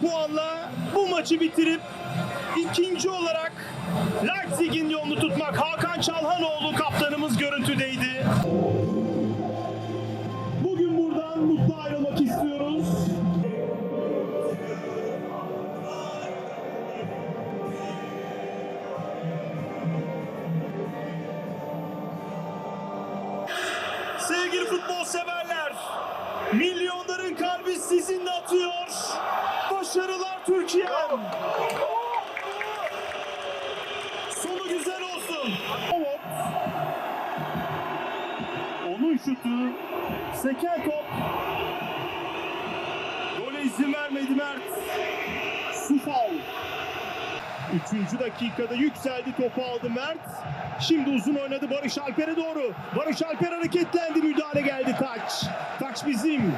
puanla bu maçı bitirip ikinci olarak Leipzig'in yolunu tutmak Hakan Çalhanoğlu kaptanımız görüntüdeydi. Bugün buradan mutlu ayrılmak istiyoruz. Sevgili futbol severler, milyonların Türkiye'm. Sonu güzel olsun. Evet. Onun şutu, seken top. Gole izin vermedi Mert. Sufal. Üçüncü dakikada yükseldi topu aldı Mert. Şimdi uzun oynadı Barış Alper'e doğru. Barış Alper hareketlendi müdahale geldi taç. Taç bizim.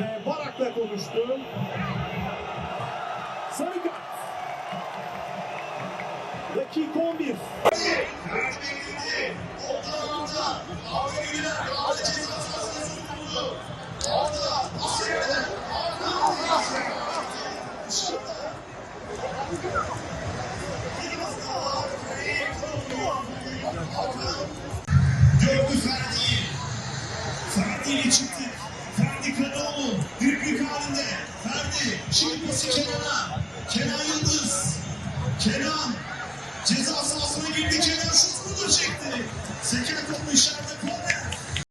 Ve Barak'la konuştu. Sarı kart. Dakika 11. Gördü Ferdi'yi. Ferdi ile çıktı. Şimdi Kenan'a. Kenan Yıldız. Kenan. Ceza sahasına girdi. Kenan şutunu da